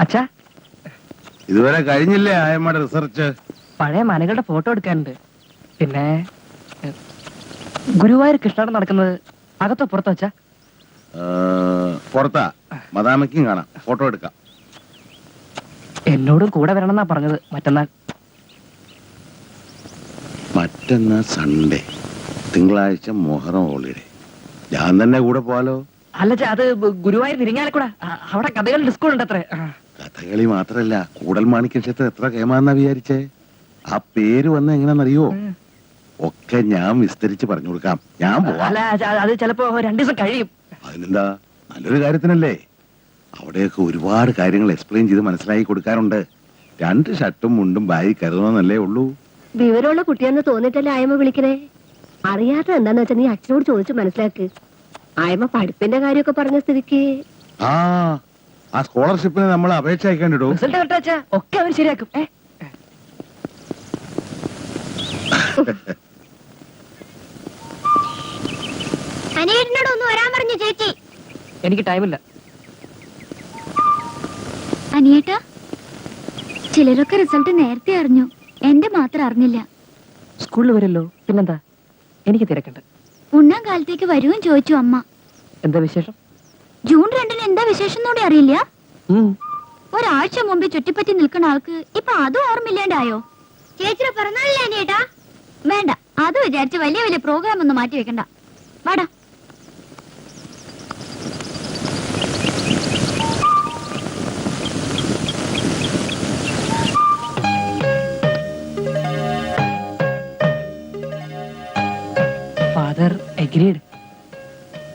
അച്ഛാ. ഇതുവരെ കഴിഞ്ഞില്ലേ ആയമ്മയുടെ റിസർച്ച്? പഴയ മനകളുടെ ഫോട്ടോ എടുക്കാനുണ്ട്. പിന്നെ ഗുരുവായൂർ കൃഷ്ണാടം നടക്കുന്നത് അകത്തോ പുറത്തോ അച്ഛാ? പുറത്താ. മദാമയ്ക്കും കാണാം. ഫോട്ടോ എടുക്കാം. എന്നോടും കൂടെ വരണമെന്നാ പറഞ്ഞത് മറ്റന്നാൾ. മറ്റന്നാൾ സൺഡേ. തിങ്കളാഴ്ച മൊഹറം ഹോളിഡേ. ഞാൻ തന്നെ കൂടെ പോവാലോ? അല്ല അത് ഗുരുവായൂർ ഇരിങ്ങാലക്കൂടാ അ- അവിടെ കഥകൾ ഡിസ്കൗണ്ട് ഉണ്ട് അത്രേ. കഥകളി മാത്രല്ല കൂടൽ മാണിക്യ ക്ഷേത്രം എത്ര കേമാന്നാ വിചാരിച്ചേ? ആ പേര് വന്ന എങ്ങനെയാണെന്നറിയോ. ഒക്കെ ഞാൻ വിസ്തരിച്ച് പറഞ്ഞു കൊടുക്കാം. ഞാൻ പോവാം. അല്ല അത് ചിലപ്പോ രണ്ടു ദിവസം കഴിയും. അതിനെന്താ? നല്ലൊരു കാര്യത്തിനല്ലേ? അവിടെയൊക്കെ ഒരുപാട് കാര്യങ്ങൾ എക്സ്പ്ലെയിൻ ചെയ്ത് മനസ്സിലാക്കി കൊടുക്കാറുണ്ട്. രണ്ട് ഷർട്ടും മുണ്ടും ബായി കരുതണമെന്നല്ലേ ഉള്ളൂ. വിവരമുള്ള കുട്ടിയെന്ന് തോന്നിട്ടല്ലേ ആയമ്മ വിളിക്കണേ? അറിയാത്ത എന്താന്ന് വെച്ചാൽ നീ അച്ഛനോട് ചോദിച്ചു മനസ്സിലാക്ക്. ആയമ്മ പഠിപ്പിന്റെ കാര്യമൊക്കെ പറഞ്ഞ സ്ഥിതിക്ക്. ആ ആ സ്കോളർഷിപ്പിന് നമ്മൾ അപേക്ഷ അയക്കേണ്ടിടും. റിസൾട്ട് ഒക്കെ അവർ ശരിയാക്കും. ഏ? അനിയേട്ടനോട് ഒന്ന് വരാൻ പറഞ്ഞു ചേച്ചി. എനിക്ക് ടൈമില്ല. അനിയേട്ട ചിലരൊക്കെ റിസൾട്ട് നേരത്തെ അറിഞ്ഞു. എന്റെ മാത്രം അറിഞ്ഞില്ല. സ്കൂളിൽ വരല്ലോ പിന്നെന്താ? എനിക്ക് തിരക്കുണ്ട്. ഉണ്ണാൻ കാലത്തേക്ക് വരുവും ചോദിച്ചു അമ്മ. എന്താ വിശേഷം? ജൂൺ രണ്ടിന് എന്താ വിശേഷം കൂടെ അറിയില്ല. ഒരാഴ്ച മുമ്പ് ചുറ്റിപ്പറ്റി നിൽക്കുന്ന ആൾക്ക് ഇപ്പൊ അതും ഓർമ്മയില്ലാണ്ടായോ ചേച്ചിയുടെ പിറന്നാളില്ലേ ചേട്ടാ വേണ്ട അത് വിചാരിച്ച് വലിയ വലിയ പ്രോഗ്രാം ഒന്നും മാറ്റി വെക്കണ്ട. വാടാ father agreed.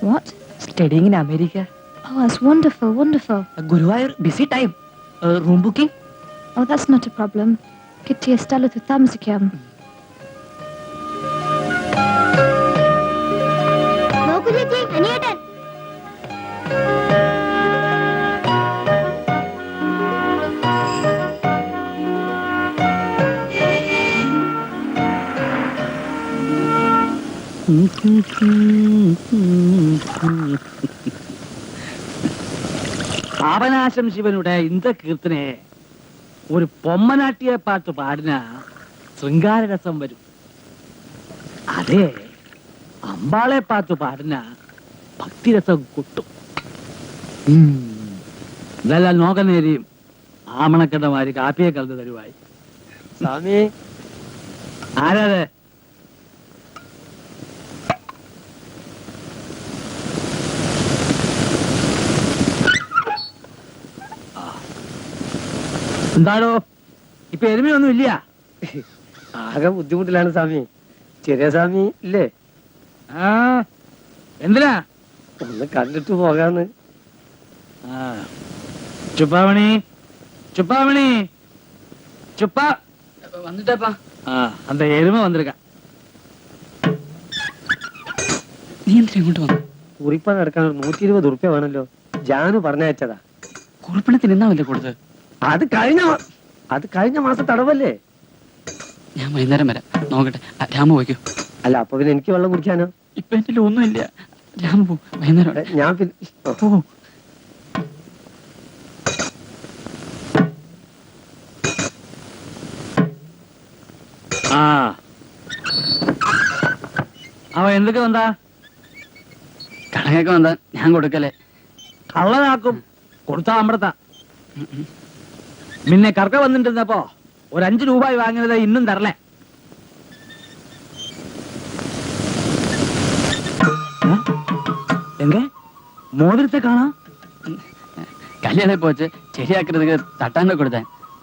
What studying in America. Oh, that's wonderful, wonderful. Uh, Guruvayur, busy time. Uh, room booking? Oh, that's not a problem. Kitty Estella Thutamsikam. Mm. Papanasam ശിവനുടെ இந்த കീർത്തനെ ഒരു പൊമ്മനാട്ടിയ പാട്ട് പാടിന ശൃംഗാരരസം വരും അതേ അമ്പാളെ പാട്ട് പാടിന ഭക്തിരസം കൊട്ടും ഉം. ഇതെല്ലാം നോക്കുന്നേരിയും ആമണക്കണ്ടമാര് കാപ്പിയെ കലർന്ന് തരുവായി സ്വാമി ആരാത് എന്താണോ ഇപ്പൊ എരുമയൊന്നും ഇല്ല ആകെ ബുദ്ധിമുട്ടിലാണ് സ്വാമി ചെറിയ സ്വാമി ഇല്ലേ ആ എന്തിനാ ഒന്ന് കണ്ടിട്ട് പോകാന്ന് ആ. ചുപ്പാമണി ചുപ്പാമണി ചുപ്പ வந்துட்டப்பா ആ அந்த എരുമ വന്നിരിക്ക നീ എന്തിനാ ഇങ്ങോട്ട് വന്നു കുറിപ്പ നടക്കാൻ ഒരു നൂറ്റി ഇരുപത് ഉറുപ്പ്യ വേണല്ലോ ജാനു പറഞ്ഞയച്ചതാ കുറിപ്പണത്തിന് എന്നാ കൊടുത്തത് അത് കഴിഞ്ഞ അത് കഴിഞ്ഞ മാസം തടവല്ലേ? ഞാൻ വൈകുന്നേരം വരാം. നോക്കട്ടെ. ആ, രാമു പോയിക്കോ. അല്ല അപ്പൊ പിന്നെ എനിക്ക് വെള്ളം കുടിക്കാനോ? ഇപ്പൊ എന്റെ ഒന്നുമില്ല. രാമു പോ. വൈകുന്നേരം ഞാൻ പിന്നെ പോ. ആ. അവ എന്തൊക്കെ വന്നാ? കടകൊക്കെ വന്നാ. ഞാൻ കൊടുക്കലേ കള്ളനാക്കും. കൊടുത്താ അമൃത. നിന്നെ കർക്ക വന്നിട്ടിരുന്നപ്പോ ഒരു അഞ്ചു രൂപ വാങ്ങുന്നത് ഇന്നും തരലേ എങ്ക? മോതിരത്തെ കാണാ. കല്യാണം പോച്ച് ശരിയാക്കരുത് തട്ടാനെ കൊടുത്തേ.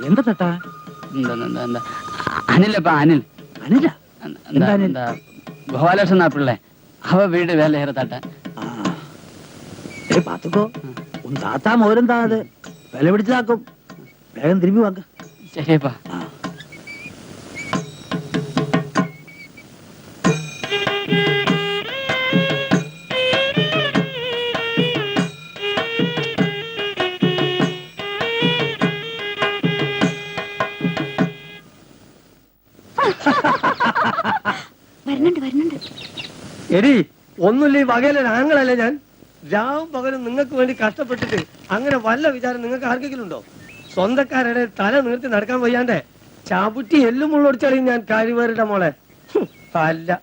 എന്താ തട്ടാ? അനിലപ്പാ അനിൽ. അനില? എന്താ ഗോപാലകൃഷ്ണൻ നാപ്പിള്ളേ അവ വീട് വേലയേറെ തട്ടാൻ പാത്തുക്കോ താത്താ മോരെന്താ അത്? വില പിടിച്ചതാക്കും. വേഗം തിരുമ്പി വാക്ക്. ശരിയപ്പാ. വരുന്നുണ്ട് വരുന്നുണ്ട്. എടി ഒന്നുമില്ല ഈ വകയിലെ ആങ്ങളല്ലേ ഞാൻ? രാവും പകലും നിങ്ങൾക്ക് വേണ്ടി കഷ്ടപ്പെട്ടിട്ട് അങ്ങനെ വല്ല വിചാരം നിങ്ങൾക്ക് ആർക്കെങ്കിലും ഉണ്ടോ? സ്വന്തക്കാരുടെ തല നീർത്തി നടക്കാൻ വയ്യാണ്ടേ ചാപുറ്റി എല്ലും ഉള്ളൊടിച്ചറിയും ഞാൻ കാര്യവേറിട്ട മോളെ. അല്ല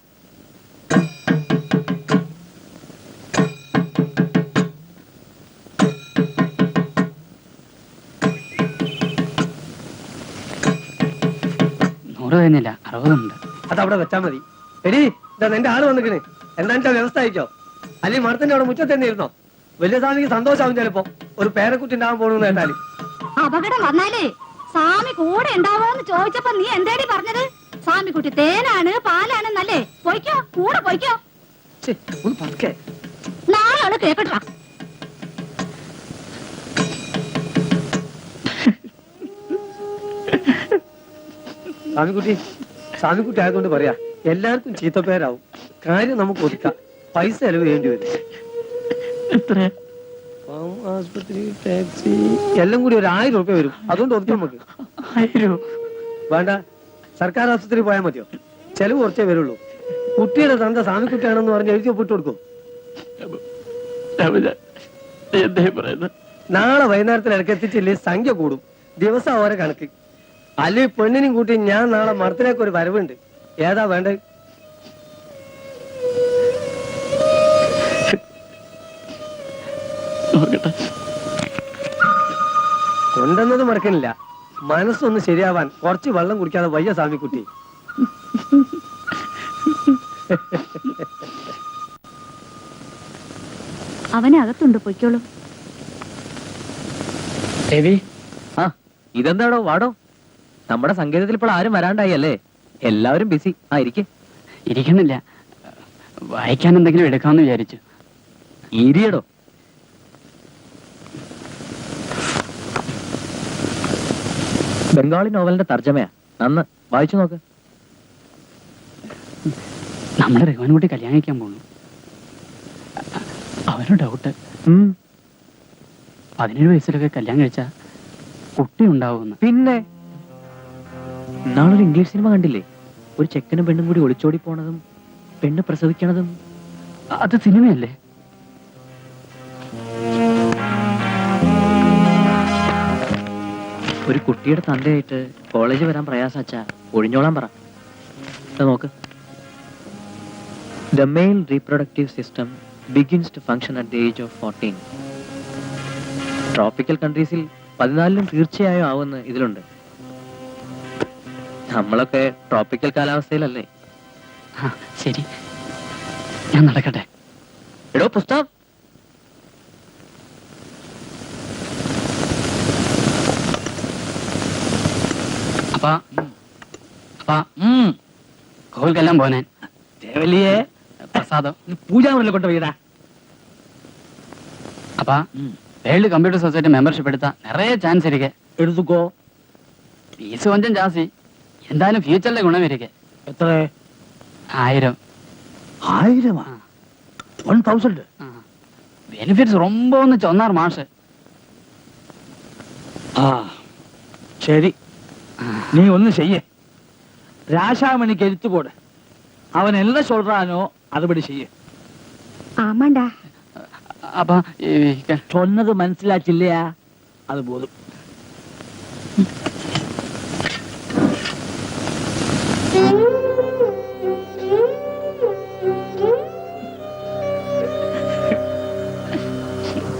നൂറ് കഴിഞ്ഞില്ല അറുപതുണ്ട്. അതവിടെ വെച്ചാ മതി. എടി ഇതാ നിന്റെ ആൾ വന്നിക്കണേ. എന്താണെന്ന് വ്യവസ്ഥ അയക്കോ അല്ലെങ്കിൽ മരത്തിന്റെ അവിടെ മുറ്റത്ത് തന്നെ ഇരുന്നോ. വലിയ സ്വാമിക്ക് സന്തോഷാവും ചിലപ്പോ. ഒരു പേരക്കുട്ടി ഉണ്ടാകാൻ പോണെന്ന് കേട്ടാൽ. അപകടം വന്നാലേ സ്വാമി കൂടെ ഉണ്ടാവോന്ന് ചോദിച്ചപ്പോ നീ എന്തേടി പറഞ്ഞത്? സ്വാമി കുട്ടി തേനാണ് പാലാണെന്നല്ലേ പൊയ്ക്കോ കൂടെ പൊയ്ക്കോ. നാളെ കേക്കട്ടാ സ്വാമിക്കുട്ടി സ്വാമിക്കുട്ടി ആയതുകൊണ്ട് പറയാ എല്ലാവർക്കും ചീത്തപ്പേരാവും. കാര്യം നമുക്ക് ഒതുക്കാം. പൈസ ചെലവ് ചെയ്യേണ്ടി വരും. എത്ര ടാക്സി. എല്ലാം കൂടി ഒരു ആയിരം റുപ്യ വരും. അതുകൊണ്ട് ഒതുക്കാം നമുക്ക്. ആയിരോ വേണ്ട. സർക്കാർ ആശുപത്രി പോയാൽ മതിയോ? ചെലവ് കുറച്ചേ വരുള്ളൂ. കുട്ടിയുടെ തന്ത കുട്ടിയാണെന്ന് പറഞ്ഞ് എഴുതി ഒപ്പിട്ട് കൊടുക്കും. നാളെ വൈകുന്നേരത്തിൽ ഇടയ്ക്ക് എത്തിച്ചില്ലേ സംഖ്യ കൂടും. ദിവസം ഓരോ കണക്ക്. അല്ലെ പെണ്ണിനും കൂട്ടി ഞാൻ നാളെ മരത്തിലേക്ക് ഒരു വരവുണ്ട്. ഏതാ വേണ്ടത്? നോക്കട്ടെ കൊണ്ടുവന്നത് മറക്കണില്ല. മനസ്സൊന്ന് ശരിയാവാൻ കുറച്ച് വെള്ളം കുടിക്കാതെ വയ്യ സ്വാമിക്കുട്ടി. അകത്തുണ്ട് പൊയ്ക്കോളൂ. രവി ആ ഇതെന്താടോ വാടോ? നമ്മുടെ സംഗീതത്തിൽ ഇപ്പോൾ ആരും വരാണ്ടായി അല്ലേ? എല്ലാവരും ബിസി. ആ ഇരിക്കെ. ഇരിക്കുന്നില്ല. വായിക്കാൻ എന്തെങ്കിലും എടുക്കാമെന്ന് വിചാരിച്ചു. ഇരിയടോ. ബംഗാളി നോവലിന്റെ തർജമയാ. നന്ന് വായിച്ചു നോക്ക്. നമ്മുടെ റഹ്മാൻകുട്ടി കല്യാണം കഴിക്കാൻ പോകുന്നു അവന് ഡൗട്ട് പതിനേഴ് വയസ്സിലൊക്കെ കല്യാണം കഴിച്ച കുട്ടി ഉണ്ടാവുമെന്ന്. പിന്നെ? ഇന്നാളൊരു ഇംഗ്ലീഷ് സിനിമ കണ്ടില്ലേ? ഒരു ചെക്കനും പെണ്ണും കൂടി ഒളിച്ചോടി പോണതും പെണ്ണ് പ്രസവിക്കണതും. അത് സിനിമയല്ലേ? ഒരു കുട്ടിയുടെ തന്തയായിട്ട് കോളേജ് വരാൻ പ്രയാസാച്ചാ. ഒഴിഞ്ഞോളാൻ പറ. നോക്ക്. The male reproductive system begins to function at the age of fourteen tropical കൺട്രീസിൽ പതിനാലിലും തീർച്ചയായും ആവുമെന്ന് ഇതിലുണ്ട്. നമ്മളൊക്കെ ട്രോപ്പിക്കൽ കാലാവസ്ഥയിലല്ലേ? ശരി. ഞാൻ നടക്കട്ടെ. എടോ പുസ്തകം അപ്പാ. അപ്പാ കോവിൽക്കെല്ലാം പോനെ ദേവല്ലിയെ പ്രസാദം. പൂജാമുറിൽ കൊണ്ട് പോയതാ അപ്പാ വേൾഡ് കമ്പ്യൂട്ടർ സൊസൈറ്റി മെമ്പർഷിപ്പ് എടുത്താ നിറയെ ചാൻസ് ഇരിക്കെ. എടുത്തുക്കോ? ഫീസ് കൊഞ്ചം ജാസി എന്തായാലും ഫ്യൂച്ചറിലെ ഗുണം ഇരിക്കെ. എത്ര? ആയിരം. ആയിരമാ? വൺ തൗസൻഡ് ബെനിഫിറ്റ്സ് റൊമ്പ ഒന്ന് ചൊന്നാർ മാഷ്. ആ. ശരി. நீ ஒன்றும் செய்ய ராசாமணிக்கு எடுத்து போடு அவன் என்ன சொல்றானோ அதுபடி செய்ய ஆமாண்டா அப்பா சொன்னது மனசிலாச்சு இல்லையா அது போதும் Thank you.